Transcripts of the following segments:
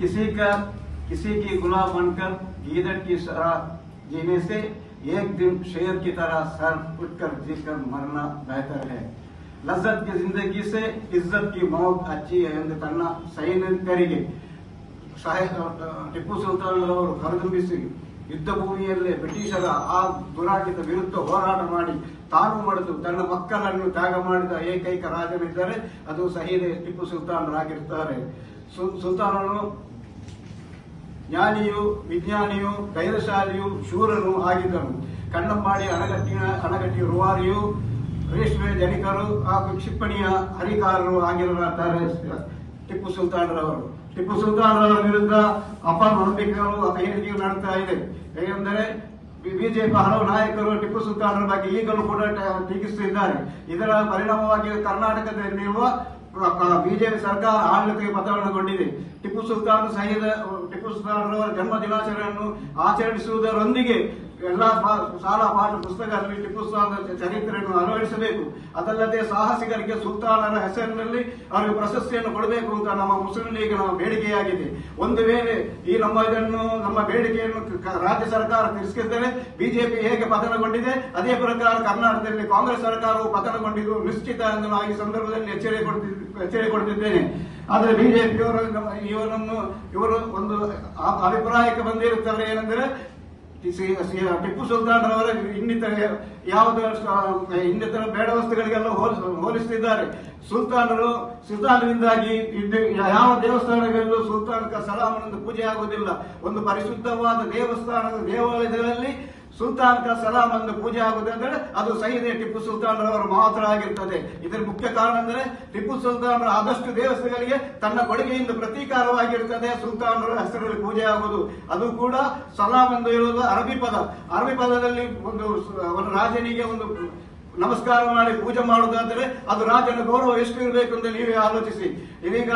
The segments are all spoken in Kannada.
किसी का किसी की गुलाम बनकर गीदड़ की तरह जीने से एक दिन शेर की तरह सर उठकर जीकर मरना बेहतर है लज्जत की जिंदगी से इज्जत की मौत अच्छी है ಎಂದು ತನ್ನ ಸೈನಿಕರಿಗೆ ಸಹಾಯ ಟಿಪ್ಪು ಸುಲ್ತಾನ್ ಅವರು ಹೊರದುಂಬಿಸಿ ಯುದ್ಧ ಭೂಮಿಯಲ್ಲೇ ಬ್ರಿಟಿಷರ ಆ ದುರಾಟದ ವಿರುದ್ಧ ಹೋರಾಟ ಮಾಡಿ ತಾನು ಮಾಡಿದು ತನ್ನ ಮಕ್ಕಳನ್ನು ತ್ಯಾಗ ಮಾಡಿದ ಏಕೈಕ ರಾಜನಿದ್ದರೆ ಅದು ಸಹೀದೆ ಟಿಪ್ಪು ಸುಲ್ತಾನರಾಗಿರುತ್ತಾರೆ ಸು- ಸುಲ್ತಾನನು ಜ್ಞಾನಿಯು, ವಿಜ್ಞಾನಿಯು, ಧೈರ್ಯಶಾಲಿಯು, ಶೂರನು ಆಗಿದ್ದನು. ಕಣ್ಣಂಬಾಡಿ ಅಣಗಟ್ಟಿನ ಅಣಗಟ್ಟಿ ರುವಾರಿಯು, ರೇಷ್ಮೆ ಜನಿಕರು ಹಾಗೂ ಕ್ಷಿಪ್ಪಣಿಯ ಹರಿಕಾರರು ಆಗಿರುತ್ತಾರೆ ಟಿಪ್ಪು ಸುಲ್ತಾನರವರು. ಟಿಪ್ಪು ಸುಲ್ತಾನರ ವಿರುದ್ಧ ಅಪನಂಬಿಕೆಗಳು ಹೇಳಿಕೆಗಳು ನಡೀತಾ ಇದೆ. ಏಕೆಂದರೆ ಬಿಜೆಪಿ ಹಲವು ನಾಯಕರು ಟಿಪ್ಪು ಸುಲ್ತಾನರ ಬಗ್ಗೆ ಈಗಲೂ ಕೂಡ ಟೀಕಿಸುತ್ತಿದ್ದಾರೆ. ಇದರ ಪರಿಣಾಮವಾಗಿ ಕರ್ನಾಟಕದಲ್ಲಿರುವ ಬಿಜೆಪಿ ಸರ್ಕಾರ ಆಡಳಿತಕ್ಕೆ ಕೊಂಡಿದೆ ಟಿಪ್ಪು ಸುಲ್ತಾನ್ ಸಹಿತ ಟಿಪ್ಪು ಸುಲ್ತಾನ್ ಜನ್ಮ ದಿನಾಚರಣೆಯನ್ನು ಆಚರಿಸುವುದರೊಂದಿಗೆ ಎಲ್ಲ ಪಾ- ಶಾಲಾ ಪಾಠ ಪುಸ್ತಕದಲ್ಲಿ ಟಿಪ್ಪು ಸುಲ್ತಾನರ ಚರಿತ್ರೆಯನ್ನು ಅಳವಡಿಸಬೇಕು. ಅದಲ್ಲದೆ ಸಾಹಸಿಗರಿಗೆ ಸುಲ್ತಾನರ ಹೆಸರಿನಲ್ಲಿ ಅವರಿಗೆ ಪ್ರಶಸ್ತಿಯನ್ನು ಕೊಡಬೇಕು ಅಂತ ನಮ್ಮ ಮುಸ್ಲಿಂ ಲೀಗಿನ ಬೇಡಿಕೆಯಾಗಿದೆ. ಒಂದು ವೇಳೆ ಈ ನಮ್ಮ ಇದನ್ನು, ನಮ್ಮ ಬೇಡಿಕೆಯನ್ನು ರಾಜ್ಯ ಸರ್ಕಾರ ತಿರಸ್ಕರಿಸಿದರೆ ಬಿಜೆಪಿ ಹೇಗೆ ಪತನಗೊಂಡಿದೆ, ಅದೇ ಪ್ರಕಾರ ಕರ್ನಾಟಕದಲ್ಲಿ ಕಾಂಗ್ರೆಸ್ ಸರ್ಕಾರವು ಪತನಗೊಂಡಿದ್ದು ನಿಶ್ಚಿತ ಎಂದು ನಾವು ಈ ಸಂದರ್ಭದಲ್ಲಿ ಎಚ್ಚರಿಕೆ ಎಚ್ಚರಿಕೆ ಕೊಡುತ್ತಿದ್ದೇನೆ. ಆದರೆ ಬಿಜೆಪಿಯವರು ಇವರನ್ನು, ಇವರು ಒಂದು ಅಭಿಪ್ರಾಯಕ್ಕೆ ಬಂದಿರುತ್ತಾರೆ ಏನೆಂದರೆ ಟಿಪ್ಪು ಸುಲ್ತಾನರವರ ಇನ್ನಿತರ ಯಾವುದೇ ಇನ್ನಿತರ ಬೇಡ ವಸ್ತುಗಳಿಗೆಲ್ಲ ಹೋಲಿಸ್- ಹೋಲಿಸುತ್ತಿದ್ದಾರೆ ಸುಲ್ತಾನರು ಸುಲ್ತಾನರಿಂದಾಗಿ ಯಾವ ದೇವಸ್ಥಾನಗಳಲ್ಲೂ ಸುಲ್ತಾನ ಸಲಾಮನೊಂದು ಪೂಜೆ ಆಗುವುದಿಲ್ಲ. ಒಂದು ಪರಿಶುದ್ಧವಾದ ದೇವಸ್ಥಾನದ ದೇವಾಲಯಗಳಲ್ಲಿ ಸುಲ್ತಾನ್ ಕ ಸಲಾಂ ಎಂದು ಪೂಜೆ ಆಗುವುದಂದ್ರೆ ಅದು ಸಹಿದೆ ಟಿಪ್ಪು ಸುಲ್ತಾನ್ರವರು ಮಾತ್ರ ಆಗಿರ್ತದೆ. ಇದರ ಮುಖ್ಯ ಕಾರಣ ಅಂದ್ರೆ ಟಿಪ್ಪು ಸುಲ್ತಾನ್ರ ಆದಷ್ಟು ದೇವಸ್ಥಾನಗಳಿಗೆ ತನ್ನ ಕೊಡುಗೆಯಿಂದ ಪ್ರತೀಕಾರವಾಗಿರ್ತದೆ ಸುಲ್ತಾನ್ರ ಹೆಸರಲ್ಲಿ ಪೂಜೆ ಆಗುವುದು. ಅದು ಕೂಡ ಸಲಾಂ ಎಂದು ಹೇಳುವುದು ಅರಬಿ ಪದ. ಅರಬಿ ಪದದಲ್ಲಿ ಒಂದು ರಾಜನಿಗೆ ಒಂದು ನಮಸ್ಕಾರ ಮಾಡಿ ಪೂಜೆ ಮಾಡುವುದಾದರೆ ಅದು ರಾಜನ ಗೌರವ ಎಷ್ಟು ಇರಬೇಕು ಅಂತ ನೀವೇ ಆಲೋಚಿಸಿ. ಇದೀಗ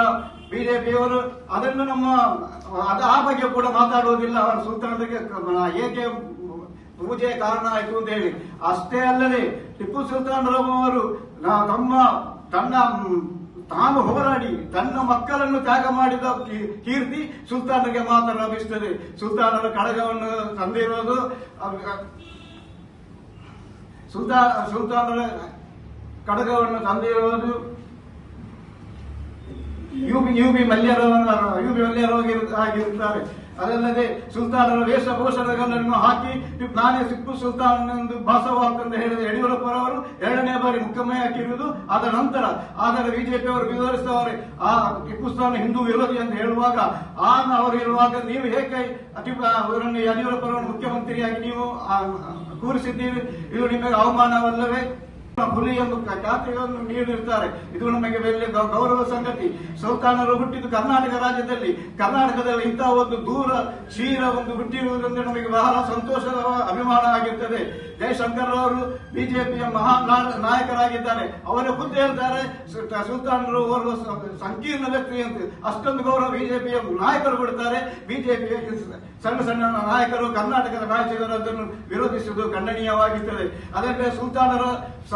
ಬಿಜೆಪಿಯವರು ಅದನ್ನು ನಮ್ಮ ಆ ಬಗ್ಗೆ ಕೂಡ ಮಾತಾಡುವುದಿಲ್ಲ. ಅವರ ಸುಲ್ತಾನರಿಗೆ ಏಕೆ ಪೂಜೆ ಕಾರಣ ಆಯಿತು ಅಂತ ಹೇಳಿ. ಅಷ್ಟೇ ಅಲ್ಲದೆ ಟಿಪ್ಪು ಸುಲ್ತಾನ್ ರಾವ್ ಅವರು ತಮ್ಮ ತನ್ನ ತಾನು ಹೋರಾಡಿ ತನ್ನ ಮಕ್ಕಳನ್ನು ತ್ಯಾಗ ಮಾಡಿದ ಕೀರ್ತಿ ಸುಲ್ತಾನರಿಗೆ ಮಾತ್ರ ಲಭಿಸುತ್ತದೆ. ಸುಲ್ತಾನರ ಕಡಗವನ್ನು ತಂದಿರೋದು ಸುಲ್ತಾನ್ ಸುಲ್ತಾ, ಸುಲ್ತಾನರ ಕಡಗವನ್ನು ತಂದಿರುವುದು ಯುಬಿ ಯುಬಿ ಮಲ್ಯರವರ ಯುಬಿ ಮಲ್ಯರವಾಗಿ- ಆಗಿರುತ್ತಾರೆ. ಅದಲ್ಲದೆ ಸುಲ್ತಾನರ ವೇಷಭೂಷಣಗಳನ್ನು ಹಾಕಿ ನಾನೇ ಸಿಪ್ಪು ಸುಲ್ತಾನ್ ಎಂದು ಭಾಸವಾಗುತ್ತಂತ ಹೇಳಿದ ಯಡಿಯೂರಪ್ಪರವರು ಎರಡನೇ ಬಾರಿ ಮುಖ್ಯಮಂತ್ರಿ ಹಾಕಿರುವುದು ಅದರ ನಂತರ, ಆದರೆ ಬಿಜೆಪಿಯವರು ವಿವರಿಸಿದವರು ಆ ಟಿಪ್ಪು ಸುಲ್ತಾನ್ ಹಿಂದೂ ವಿರೋಧಿ ಅಂತ ಹೇಳುವಾಗ, ಆ ಅವರು ಇರುವಾಗ ನೀವು ಹೇಗೆ ಯಡಿಯೂರಪ್ಪರವರು ಮುಖ್ಯಮಂತ್ರಿಯಾಗಿ ನೀವು ಕೂರಿಸಿದ್ದೀರಿ? ಇದು ನಿಮಗೆ ಅವಮಾನವಲ್ಲವೇ? ಹುಲಿ ಖ್ಯಾತಿಯನ್ನು ನೀಡಿರ್ತಾರೆ ಇದು ನಮಗೆ ಬೆಲೆ ಗೌರವ ಸಂಗತಿ. ಸುಲ್ತಾನರು ಹುಟ್ಟಿದ್ದು ಕರ್ನಾಟಕ ರಾಜ್ಯದಲ್ಲಿ. ಕರ್ನಾಟಕದಲ್ಲಿ ಇಂತಹ ಒಂದು ದೂರ ಶೀರ ಒಂದು ಹುಟ್ಟಿರುವುದರಿಂದ ನಮಗೆ ಬಹಳ ಸಂತೋಷದ ಅಭಿಮಾನ ಆಗಿರ್ತದೆ. ಜಯಶಂಕರ್ ಅವರು ಬಿಜೆಪಿಯ ಮಹಾನ್ ನಾ- ನಾಯಕರಾಗಿದ್ದಾರೆ. ಅವರ ಖುದ್ದು ಹೇಳ್ತಾರೆ ಸುಲ್ತಾನರು ಓರ್ವ ಸಂಕೀರ್ಣ ವ್ಯಕ್ತಿ ಅಂತ. ಅಷ್ಟೊಂದು ಗೌರವ ಬಿಜೆಪಿಯ ನಾಯಕರು ಕೊಡ್ತಾರೆ. ಬಿಜೆಪಿಯ ಸಣ್ಣ ಸಣ್ಣ ನಾಯಕರು ಕರ್ನಾಟಕದ ರಾಜ್ಯದವರು ಅದನ್ನು ವಿರೋಧಿಸುವುದು ಖಂಡನೀಯವಾಗಿರ್ತದೆ. ಅದಕ್ಕೆ ಸುಲ್ತಾನರ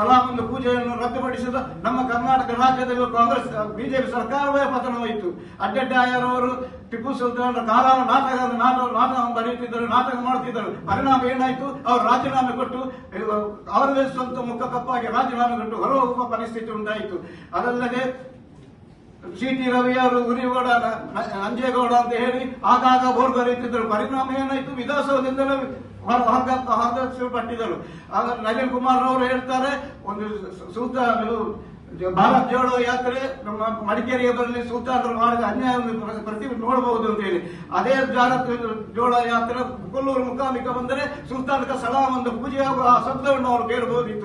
ಸಲಾಮನ್ನು ಪೂಜೆಯನ್ನು ರದ್ದುಪಡಿಸಿದ ನಮ್ಮ ಕರ್ನಾಟಕ ರಾಜ್ಯದಲ್ಲಿ ಕಾಂಗ್ರೆಸ್ ಬಿಜೆಪಿ ಸರ್ಕಾರವೇ ಪತನವಾಯಿತು ಅಡ್ಡಡ್ಡಾಯರವರು ಟಿಪ್ಪು ಸುಲ್ತಾನ್ ಕಾಲ ನಾಟಕ ನಾಟಕ ನಾಟಕವನ್ನು ಬರೆಯುತ್ತಿದ್ದರು, ನಾಟಕ ಮಾಡುತ್ತಿದ್ದರು. ಪರಿಣಾಮ ಏನಾಯಿತು? ಅವರು ರಾಜೀನಾಮೆ ಕೊಟ್ಟು ಅವರದೇ ಸ್ವಂತ ಮುಖ ಕಪ್ಪಾಗಿ ರಾಜೀನಾಮೆ ಕೊಟ್ಟು ಹೊರ ಹೋಗುವ ಪರಿಸ್ಥಿತಿ ಉಂಟಾಯಿತು. ಅದಲ್ಲದೆ ಸಿ ಟಿ ರವಿ ಅವರು ಉರಿಗೌಡ ನಂಜೇಗೌಡ ಅಂತ ಹೇಳಿ ಆಗಾಗ ಬೋರ್ಡ್ ಬರೆಯುತ್ತಿದ್ದರು ಪರಿಣಾಮ ಏನಾಯಿತು? ವಿಧಾನಸೌಧದಿಂದಲೇ ಹೊರಗ ಹೊರಗಟ್ಟಿದ್ದರು ಆಗ ನಳಿನ್ ಕುಮಾರ್ ಅವರು ಹೇಳ್ತಾರೆ, ಒಂದು ಸೂತ ಭಾರತ್ ಜೋಡೋ ಯಾತ್ರೆ, ನಮ್ಮ ಮಡಿಕೇರಿಗೆ ಬರಲಿ ಸುಲ್ತಾನರು ಮಾಡಿದ ಪ್ರ- ಪ್ರತಿ ನೋಡಬಹುದು ಅಂತ ಹೇಳಿ. ಅದೇ ಭಾರತ್ ಜೋಡೋ ಯಾತ್ರೆ, ಕೊಲ್ಲೂರು ಮುಖಾಮಿಕ ಬಂದರೆ ಸುಲ್ತಾನಕ ಸಲಾಂ ಒಂದು ಪೂಜೆಯಾಗುವ ಆ ಶಬ್ದವನ್ನು ಅವರು ಕೇಳಬಹುದಿತ್ತು.